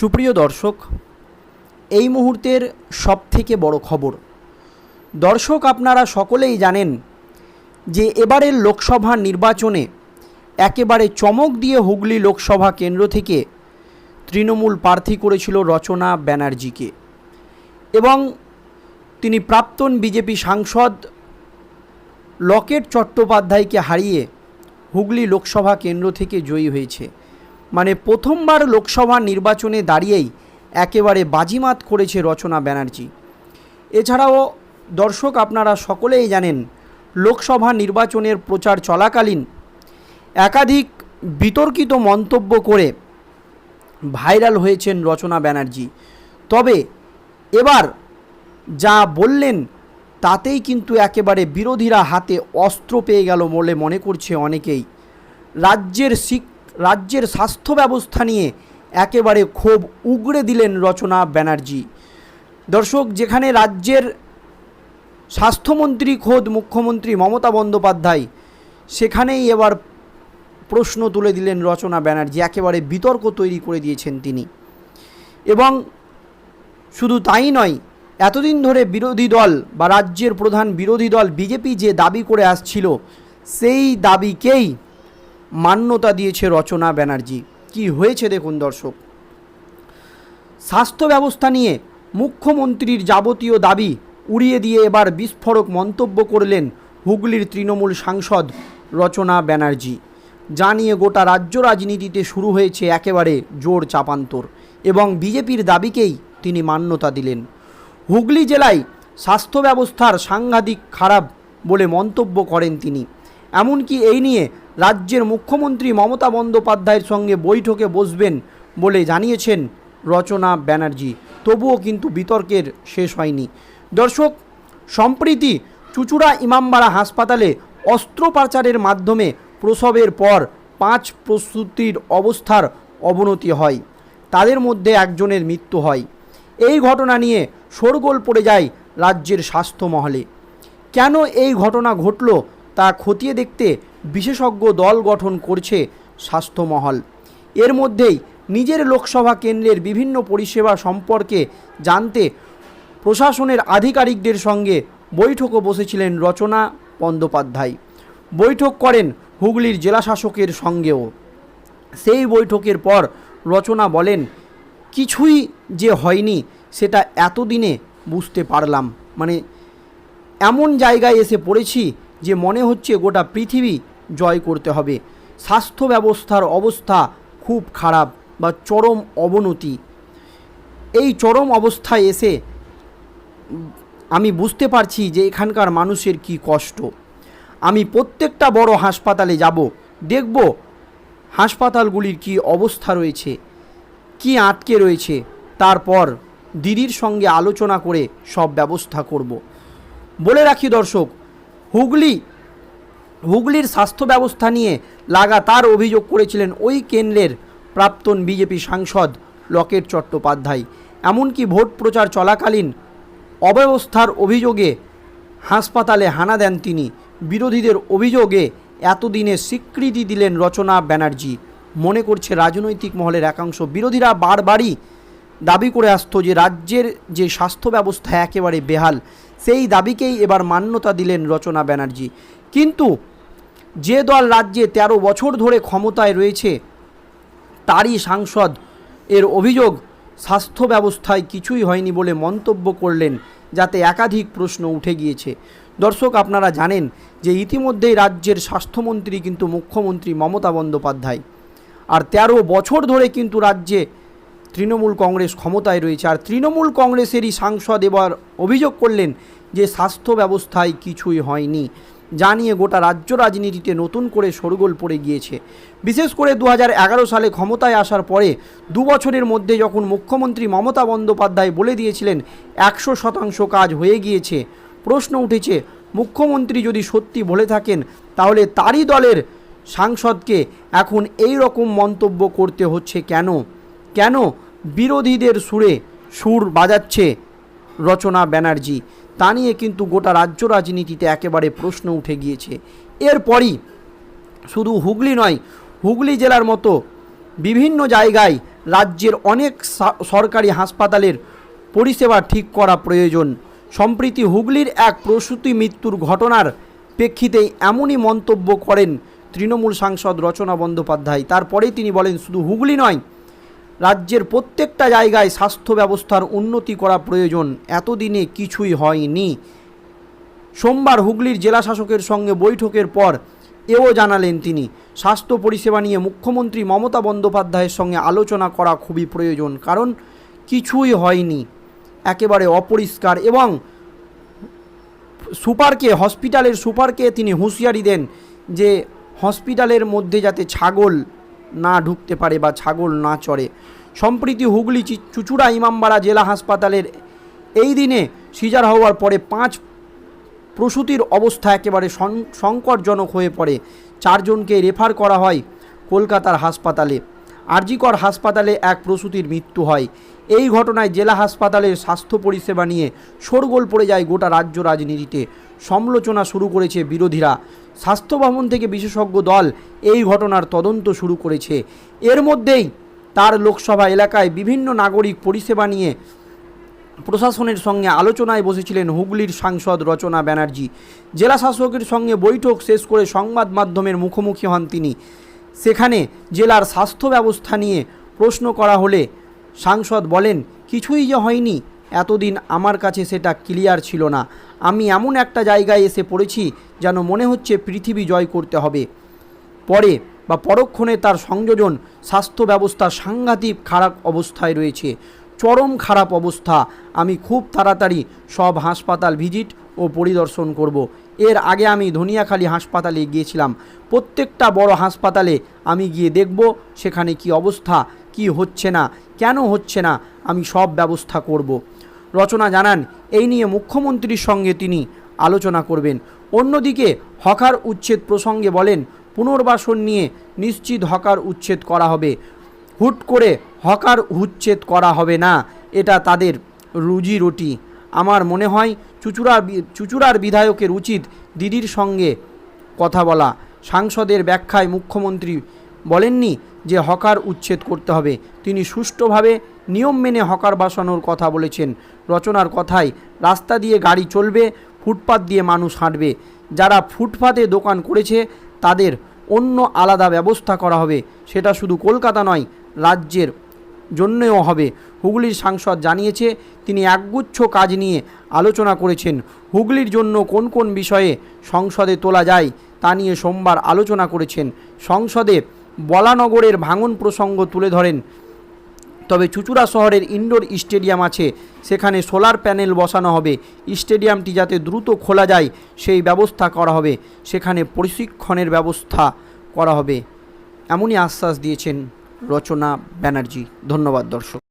সুপ্রিয় দর্শক, এই মুহূর্তের সবথেকে বড় খবর। দর্শক, আপনারা সকলেই জানেন যে এবারের লোকসভা নির্বাচনে একেবারে চমক দিয়ে হুগলি লোকসভা কেন্দ্র থেকে তৃণমূল প্রার্থী করেছিল রচনা ব্যানার্জিকে এবং তিনি প্রাক্তন বিজেপি সাংসদ লকেট চট্টোপাধ্যায়কে হারিয়ে হুগলি লোকসভা কেন্দ্র থেকে জয়ী হয়েছে। মানে প্রথমবার লোকসভা নির্বাচনে দাঁড়িয়েই একেবারে বাজিমাত করেছে রচনা ব্যানার্জি। এছাড়াও দর্শক আপনারা সকলেই জানেন, লোকসভা নির্বাচনের প্রচার চলাকালীন একাধিক বিতর্কিত মন্তব্য করে ভাইরাল হয়েছেন রচনা ব্যানার্জি। তবে এবার যা বললেন, তাতেই কিন্তু একেবারে বিরোধীরা হাতে অস্ত্র পেয়ে গেল বলে মনে করছে অনেকেই। রাজ্যের শিক রাজ্যের স্বাস্থ্য ব্যবস্থা নিয়ে একেবারে ক্ষোভ উগড়ে দিলেন রচনা ব্যানার্জি। দর্শক, যেখানে রাজ্যের স্বাস্থ্যমন্ত্রী খোদ মুখ্যমন্ত্রী মমতা বন্দ্যোপাধ্যায়, সেখানেই এবার প্রশ্ন তুলে দিলেন রচনা ব্যানার্জি, একেবারে বিতর্ক তৈরি করে দিয়েছেন তিনি। এবং শুধু তাই নয়, এতদিন ধরে বিরোধী দল বা রাজ্যের প্রধান বিরোধী দল, বিজেপি যে দাবি করে আসছিল, সেই দাবিকেই মান্যতা দিয়েছে রচনা ব্যানার্জি। কি হয়েছে দেখুন দর্শক। স্বাস্থ্য ব্যবস্থা নিয়ে মুখ্যমন্ত্রীর যাবতীয় দাবি উড়িয়ে দিয়ে এবার বিস্ফোরক মন্তব্য করলেন হুগলির তৃণমূল সাংসদ রচনা ব্যানার্জি। যা নিয়ে গোটা রাজ্য রাজনীতিতে শুরু হয়েছে একেবারে জোর চাপান্তর এবং বিজেপির দাবিকেই তিনি মান্যতা দিলেন। হুগলি জেলায় স্বাস্থ্য ব্যবস্থার সাংঘাতিক খারাপ বলে মন্তব্য করেন তিনি। এমনকি এই নিয়ে রাজ্যের মুখ্যমন্ত্রী মমতা বন্দ্যোপাধ্যায়ের সঙ্গে বৈঠকে বসবেন বলে জানিয়েছেন রচনা ব্যানার্জি। তবুও কিন্তু বিতর্কের শেষ হয়নি। দর্শক, সম্প্রীতি চুচুড়া ইমামবাড়া হাসপাতালে অস্ত্রোপচারের মাধ্যমে প্রসবের পর পাঁচ প্রসূতির অবস্থার অবনতি হয়। তাদের মধ্যে একজনের মৃত্যু হয়। এই ঘটনা নিয়ে শোরগোল পড়ে যায় রাজ্যের স্বাস্থ্য মহলে কেন এই ঘটনা ঘটল তা খতিয়ে দেখতে বিশেষজ্ঞ দল গঠন করছে স্বাস্থ্যমহল। এর মধ্যেই নিজের লোকসভা কেন্দ্রের বিভিন্ন পরিষেবা সম্পর্কে জানতে প্রশাসনের আধিকারিকদের সঙ্গে বৈঠকও বসেছিলেন রচনা বন্দ্যোপাধ্যায়। বৈঠক করেন হুগলির জেলাশাসকের সঙ্গেও। সেই বৈঠকের পর রচনা বলেন, কিছুই যে হয়নি সেটা এতদিনে বুঝতে পারলাম। মানে এমন জায়গায় এসে পড়েছি যে মনে হচ্ছে গোটা পৃথিবী জয় করতে হবে। স্বাস্থ্য ব্যবস্থার অবস্থা খুব খারাপ বা চরম অবনতি। এই চরম অবস্থায় এসে আমি বুঝতে পারছি যে এখানকার মানুষের কি কষ্ট। আমি প্রত্যেকটা বড় হাসপাতালে যাব, দেখব হাসপাতালগুলির কি অবস্থা রয়েছে, কি আটকে রয়েছে। তারপর দিদির সঙ্গে আলোচনা করে সব ব্যবস্থা করব। বলে রাখি দর্শক, হুগলি হুগলির স্বাস্থ্য ব্যবস্থা নিয়ে লাগাতার অভিযোগ করেছিলেন ওই কেন্দ্রের প্রাক্তন বিজেপি সাংসদ লকেট চট্টোপাধ্যায়। এমনকি ভোট প্রচার চলাকালীন অব্যবস্থার অভিযোগে হাসপাতালে হানা দেন তিনি। বিরোধীদের অভিযোগে এতদিনে স্বীকৃতি দিলেন রচনা ব্যানার্জি। মনে করছে রাজনৈতিক মহলের একাংশ বিরোধীরা বারবারই দাবি করে আসতো যে রাজ্যের যে স্বাস্থ্য ব্যবস্থা একেবারে বেহাল। সেই দাবিকেই এবার মান্যতা দিলেন রচনা ব্যানার্জি। কিন্তু যে দল রাজ্যে ১৩ বছর ধরে ক্ষমতায় রয়েছে, তারই সাংসদ এর অভিযোগ স্বাস্থ্য ব্যবস্থায় কিছুই হয়নি বলে মন্তব্য করলেন, যাতে একাধিক প্রশ্ন উঠে গিয়েছে। দর্শক, আপনারা জানেন যে ইতিমধ্যেই রাজ্যের স্বাস্থ্যমন্ত্রী কিন্তু মুখ্যমন্ত্রী মমতা বন্দ্যোপাধ্যায়। আর ১৩ বছর ধরে কিন্তু রাজ্যে তৃণমূল কংগ্রেস ক্ষমতায় রয়েছে। আর তৃণমূল কংগ্রেসেরই সাংসদ এবার অভিযোগ করলেন যে স্বাস্থ্য ব্যবস্থায় কিছুই হয়নি। যা নিয়ে গোটা রাজ্য রাজনীতিতে নতুন করে শোরগোল পড়ে গিয়েছে। বিশেষ করে দু হাজার এগারো সালে ক্ষমতায় আসার পরে দু বছরের মধ্যে যখন মুখ্যমন্ত্রী মমতা বন্দ্যোপাধ্যায় বলে দিয়েছিলেন, একশো শতাংশ কাজ হয়ে গিয়েছে, প্রশ্ন উঠেছে, মুখ্যমন্ত্রী যদি সত্যি বলে থাকেন, তাহলে তারই দলের সাংসদকে এখন এই রকম মন্তব্য করতে হচ্ছে কেন? কেন বিরোধীদের সুরে সুর বাজাচ্ছে? রচনা ব্যানার্জি। তা নিয়ে কিন্তু গোটা রাজ্য রাজনীতিতে একেবারে প্রশ্ন উঠে গিয়েছে। এরপরই শুধু হুগলি নয়, হুগলি জেলার মতো বিভিন্ন জায়গায় রাজ্যের অনেক সরকারি হাসপাতালের পরিষেবা ঠিক করা প্রয়োজন। সম্প্রতি হুগলির এক প্রসূতি মৃত্যুর ঘটনার প্রেক্ষিতে এমনই মন্তব্য করেন তৃণমূল সাংসদ রচনা বন্দ্যোপাধ্যায়। তারপরেই তিনি বলেন, শুধু হুগলি নয় রাজ্যের প্রত্যেকটা জায়গায় স্বাস্থ্য ব্যবস্থার উন্নতি করা প্রয়োজন। এতদিনে কিছুই হয়নি। সোমবার হুগলির জেলা শাসকের সঙ্গে বৈঠকের পর এও জানালেন তিনি, স্বাস্থ্য পরিষেবা নিয়ে মুখ্যমন্ত্রী মমতা বন্দ্যোপাধ্যায়ের সঙ্গে আলোচনা করা খুবই প্রয়োজন, কারণ কিছুই হয়নি। একেবারে অপরিষ্কার এবং সুপারকে, হসপিটালের সুপারকে তিনি হুঁশিয়ারি দেন যে, হসপিটালের মধ্যে যাতে ছাগল না ঢুকতে পারে বা ছাগল না চড়ে। সম্প্রতি হুগলি চুচুড়া ইমামবাড়া জেলা হাসপাতালের এই দিনে সিজার হওয়ার পরে পাঁচ প্রসূতির অবস্থা একেবারে সংকটজনক হয়ে পড়ে। চারজনকে রেফার করা হয় কলকাতার হাসপাতালে। আরজিকর হাসপাতালে এক প্রসূতির মৃত্যু হয়। এই ঘটনায় জেলা হাসপাতালের স্বাস্থ্য পরিষেবা নিয়ে শোরগোল পড়ে যায় গোটা রাজ্য রাজনীতিতে। সমালোচনা শুরু করেছে বিরোধীরা। স্বাস্থ্য ভবন থেকে বিশেষজ্ঞ দল এই ঘটনার তদন্ত শুরু করেছে। এর মধ্যেই তার লোকসভা এলাকায় বিভিন্ন নাগরিক পরিষেবা নিয়ে প্রশাসনের সঙ্গে আলোচনায় বসেছিলেন হুগলির সাংসদ রচনা ব্যানার্জি। জেলা শাসকের সঙ্গে বৈঠক শেষ করে সংবাদ মাধ্যমের মুখোমুখি হন তিনি। সেখানে জেলার স্বাস্থ্য ব্যবস্থা নিয়ে প্রশ্ন করা হলে সাংসদ বলেন, কিছুই যে হয়নি, এতদিন আমার কাছে সেটা ক্লিয়ার ছিল না। আমি এমন একটা জায়গায় এসে পড়েছি যেন মনে হচ্ছে পৃথিবী জয় করতে হবে পরে বা পরক্ষণে তার সংযোজন স্বাস্থ্য ব্যবস্থা সাংঘাতিক খারাপ অবস্থায় রয়েছে চরম খারাপ অবস্থা আমি খুব তাড়াতাড়ি সব হাসপাতাল ভিজিট ও পরিদর্শন করব। এর আগে আমি ধনিয়াখালী হাসপাতালে গিয়েছিলাম প্রত্যেকটা বড় হাসপাতালে আমি গিয়ে দেখব সেখানে কি অবস্থা, কি হচ্ছে না, কেন হচ্ছে না আমি সব ব্যবস্থা করব। রচনা জানান। এই নিয়ে মুখ্যমন্ত্রীর সঙ্গে তিনি আলোচনা করবেন। অন্যদিকে হকার উচ্ছেদ প্রসঙ্গে বলেন, পুনর্বাসন নিয়ে নিশ্চিত হকার উচ্ছেদ করা হবে। হুট করে হকার উচ্ছেদ করা হবে না, এটা তাদের রুজি রুটি। আমার মনে হয় চুচুড়ার বি- চুচুড়ার বিধায়কের উচিত দিদির সঙ্গে কথা বলা। সাংসদের ব্যাখ্যায় মুখ্যমন্ত্রী বলেননি যে হকার উচ্ছেদ করতে হবে। তিনি সুষ্ঠুভাবে নিয়ম মেনে হকার বাসানোর কথা বলেছেন। রচনার কথায়, রাস্তা দিয়ে গাড়ি চলবে, ফুটপাত দিয়ে মানুষ হাঁটবে। যারা ফুটপাতে দোকান করেছে, তাদের অন্য আলাদা ব্যবস্থা করা হবে। সেটা শুধু কলকাতা নয়, রাজ্যের জন্যেও হবে। হুগলির সাংসদ জানিয়েছে, তিনি একগুচ্ছ কাজ নিয়ে আলোচনা করেছেন। হুগলির জন্য কোন কোন বিষয়ে সংসদে তোলা যায়, তা নিয়ে সোমবার আলোচনা করেছেন। সংসদে বলানগরের ভাঙন প্রসঙ্গ তুলে ধরেন। তবে চুচুড়া শহরের ইনডোর স্টেডিয়াম আছে, সেখানে সোলার প্যানেল বসানো হবে। স্টেডিয়ামটি যাতে দ্রুত খোলা যায়, সেই ব্যবস্থা করা হবে। সেখানে প্রশিক্ষণের ব্যবস্থা করা হবে। এমনই আশ্বাস দিয়েছেন রচনা ব্যানার্জি। ধন্যবাদ, দর্শক।